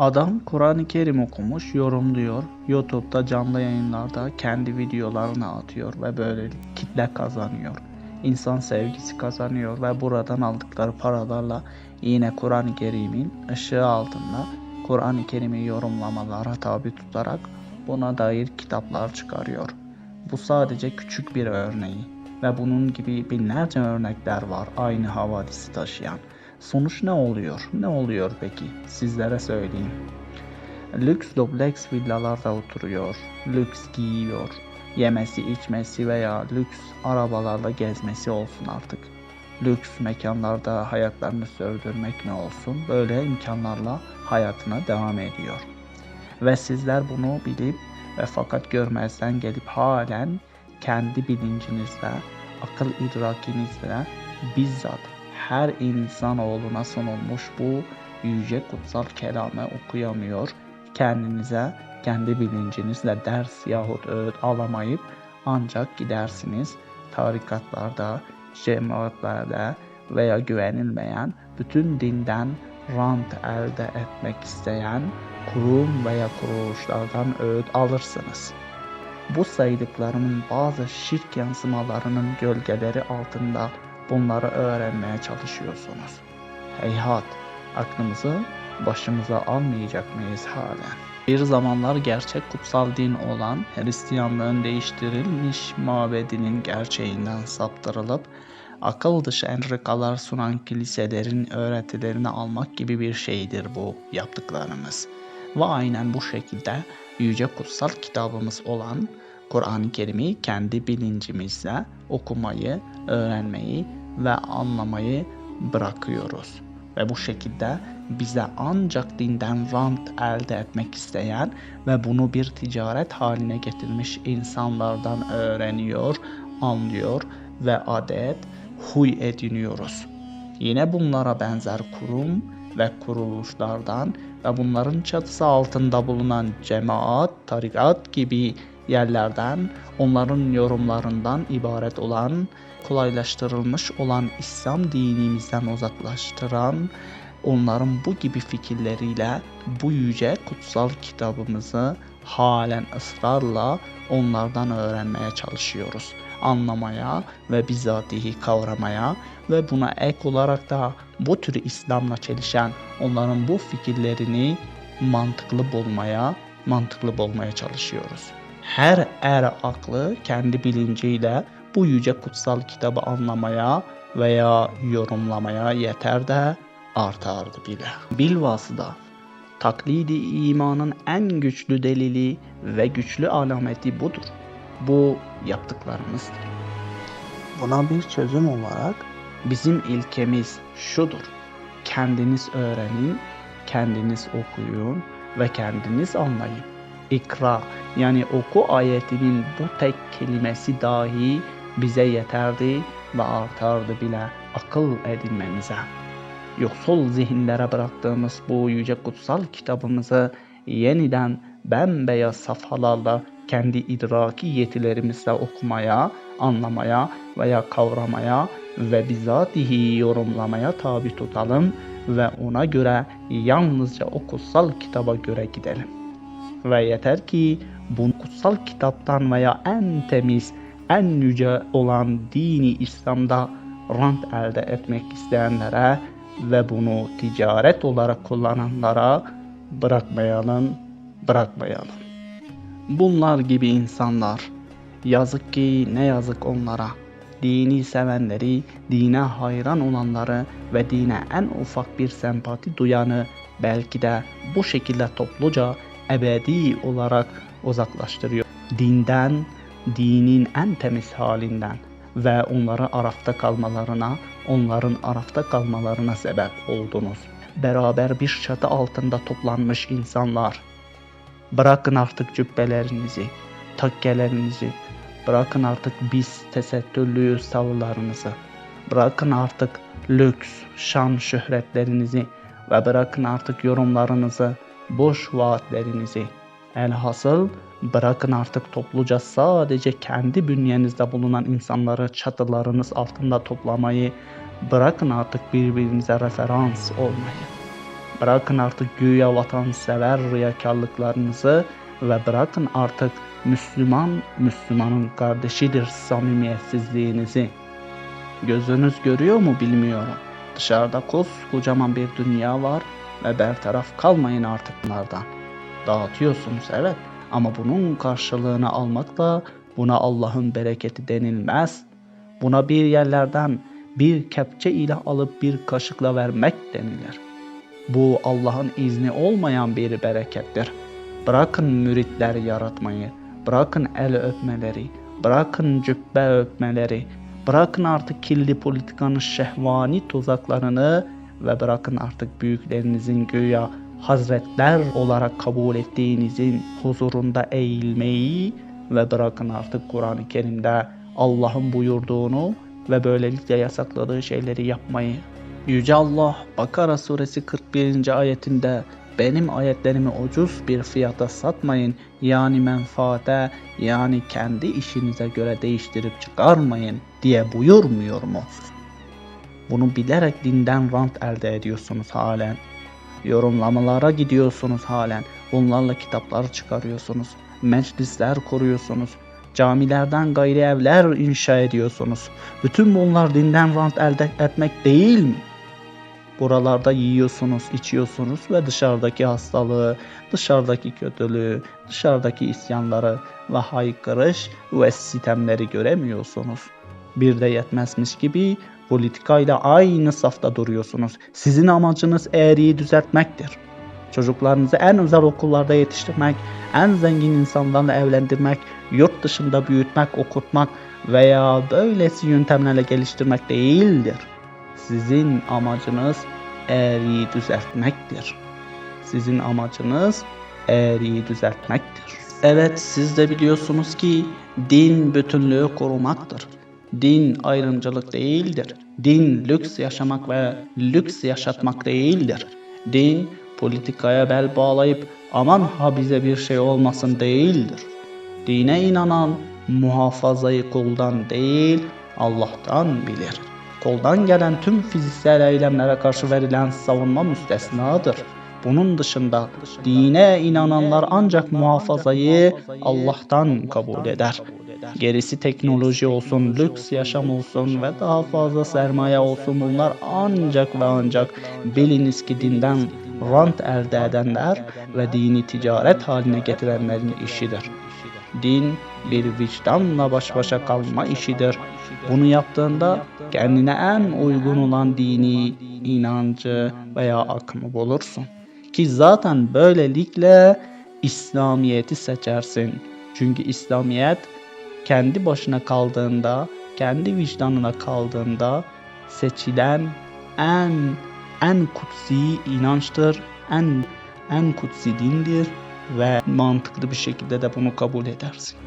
Adam Kur'an-ı Kerim okumuş, yorumluyor. YouTube'da canlı yayınlarda kendi videolarını atıyor ve böyle kitle kazanıyor. İnsan sevgisi kazanıyor ve buradan aldıkları paralarla yine Kur'an-ı Kerim'in ışığı altında Kur'an-ı Kerim'i yorumlamalara tabi tutarak buna dair kitaplar çıkarıyor. Bu sadece küçük bir örneği ve bunun gibi binlerce örnekler var aynı havadisi taşıyan. Sonuç ne oluyor? Ne oluyor peki? Sizlere söyleyeyim. Lüks dubleks villalarda oturuyor, lüks giyiyor, yemesi içmesi veya lüks arabalarla gezmesi olsun artık. Lüks mekanlarda hayatlarını sürdürmek mi olsun böyle imkanlarla hayatına devam ediyor. Ve sizler bunu bilip ve fakat görmezden gelip halen kendi bilincinizle, akıl idrakinizle bizzat her insanoğluna sunulmuş bu yüce kutsal kelamı okuyamıyor, kendinize kendi bilincinizle ders yahut öğüt alamayıp ancak gidersiniz tarikatlarda, cemaatlerde veya güvenilmeyen bütün dinden rant elde etmek isteyen kurum veya kuruluşlardan öğüt alırsınız. Bu saydıklarımın bazı şirk yansımalarının gölgeleri altında bunları öğrenmeye çalışıyorsunuz. Heyhat, aklımızı başımıza almayacak mıyız halen? Bir zamanlar gerçek kutsal din olan Hristiyanlığın değiştirilmiş mabedinin gerçeğinden saptırılıp akıl dışı entrikalar sunan kiliselerin öğretilerini almak gibi bir şeydir bu yaptıklarımız. Ve aynen bu şekilde yüce kutsal kitabımız olan Kur'an-ı Kerim'i kendi bilincimizle okumayı, öğrenmeyi ve anlamayı bırakıyoruz. Ve bu şekilde bize ancak dinden rant elde etmek isteyen ve bunu bir ticaret haline getirmiş insanlardan öğreniyor, anlıyor ve adet, huy ediniyoruz. Yine bunlara benzer kurum ve kuruluşlardan ve bunların çatısı altında bulunan cemaat, tarikat gibi yerlerden, onların yorumlarından ibaret olan, kolaylaştırılmış olan İslam dinimizden uzaklaştıran, onların bu gibi fikirleriyle bu yüce kutsal kitabımızı halen ısrarla onlardan öğrenmeye çalışıyoruz. Anlamaya ve bizatihi kavramaya ve buna ek olarak da bu tür İslam'la çelişen onların bu fikirlerini mantıklı bulmaya, mantıklı bulmaya çalışıyoruz. Her er aklı kendi bilinciyle bu yüce kutsal kitabı anlamaya veya yorumlamaya yeter de artardı bile. Bilvasıda taklidi imanın en güçlü delili ve güçlü alameti budur. Bu yaptıklarımızdır. Buna bir çözüm olarak bizim ilkemiz şudur. Kendiniz öğrenin, kendiniz okuyun ve kendiniz anlayın. İkra yani oku ayetinin bu tek kelimesi dahi bize yeterdi ve artardı bile akıl edinmemize. Yoksul zihinlere bıraktığımız bu yüce kutsal kitabımızı yeniden bembeyaz safhalarla kendi idraki yetilerimizle okumaya, anlamaya veya kavramaya ve bizatihi yorumlamaya tabi tutalım ve ona göre yalnızca o kutsal kitaba göre gidelim. Ve yeter ki bu kutsal kitaptan veya en temiz, en yüce olan dini İslam'da rant elde etmek isteyenlere ve bunu ticaret olarak kullananlara bırakmayalım, bırakmayalım. Bunlar gibi insanlar yazık ki ne yazık onlara. Dini sevenleri, dine hayran olanları ve dine en ufak bir sempati duyanı belki de bu şekilde topluca ebedi olarak uzaklaştırıyor. Dinden, dinin en temiz halinden ve onları arafta kalmalarına, onların arafta kalmalarına sebep oldunuz. Beraber bir çatı altında toplanmış insanlar. Bırakın artık cübbelerinizi, takkelerinizi, bırakın artık biz tesettürlü tavırlarınızı, bırakın artık lüks, şan şöhretlerinizi ve bırakın artık yorumlarınızı, boş vaatlerinizi. Elhasıl bırakın artık topluca sadece kendi bünyenizde bulunan insanları çatılarınız altında toplamayı, bırakın artık birbirinize referans olmayı. Bırakın artık güya vatansever riyakarlıklarınızı ve bırakın artık Müslüman Müslümanın kardeşidir samimiyetsizliğinizi. Gözünüz görüyor mu bilmiyorum. Dışarıda koskocaman bir dünya var ve bertaraf kalmayın artık bunlardan. Dağıtıyorsunuz evet ama bunun karşılığını almakla buna Allah'ın bereketi denilmez. Buna bir yerlerden bir kepçe ile alıp bir kaşıkla vermek denilir. Bu Allah'ın izni olmayan bir berekettir. Bırakın müritler yaratmayı, bırakın el öpmeleri, bırakın cübbe öpmeleri, bırakın artık kirli politikanın şehvani tuzaklarını ve bırakın artık büyüklerinizin güya hazretler olarak kabul ettiğinizin huzurunda eğilmeyi ve bırakın artık Kur'an-ı Kerim'de Allah'ın buyurduğunu ve böylelikle yasakladığı şeyleri yapmayı. Yüce Allah Bakara suresi 41. ayetinde benim ayetlerimi ucuz bir fiyata satmayın yani menfaate yani kendi işinize göre değiştirip çıkarmayın diye buyurmuyor mu? Bunu bilerek dinden rant elde ediyorsunuz halen. Yorumlamalara gidiyorsunuz halen. Bunlarla kitaplar çıkarıyorsunuz. Meclisler kuruyorsunuz. Camilerden gayri evler inşa ediyorsunuz. Bütün bunlar dinden rant elde etmek değil mi? Buralarda yiyorsunuz, içiyorsunuz ve dışarıdaki hastalığı, dışarıdaki kötülüğü, dışarıdaki isyanları ve haykırış ve sitemleri göremiyorsunuz. Bir de yetmezmiş gibi politikayla aynı safta duruyorsunuz. Sizin amacınız eğriyi düzeltmektir. Çocuklarınızı en özel okullarda yetiştirmek, en zengin insanlarla evlendirmek, yurt dışında büyütmek, okutmak veya böylesi yöntemlerle geliştirmek değildir. Sizin amacınız eğriyi düzeltmektir. Sizin amacınız eğriyi düzeltmektir. Evet siz de biliyorsunuz ki din bütünlüğü korumaktır. Din ayrımcılık değildir. Din lüks yaşamak ve lüks yaşatmak değildir. Din politikaya bel bağlayıp aman ha bize bir şey olmasın değildir. Dine inanan muhafazayı kuldan değil Allah'tan bilir. Koldan gelen tüm fiziksel eylemlere karşı verilen savunma müstesnadır. Bunun dışında dine inananlar ancak muhafazayı Allah'tan kabul eder. Gerisi teknoloji olsun, lüks yaşam olsun ve daha fazla sermaye olsun bunlar ancak ve ancak biliniz ki dinden rant elde edenler ve dini ticaret haline getirenlerin işidir. Din bir vicdanla baş başa kalma işidir. Bunu yaptığında kendine en uygun olan dini, inancı veya akımı bulursun. Ki zaten böylelikle İslamiyet'i seçersin. Çünkü İslamiyet kendi başına kaldığında, kendi vicdanına kaldığında seçilen en en kutsi inançtır, en en kutsi dindir ve mantıklı bir şekilde de bunu kabul edersin.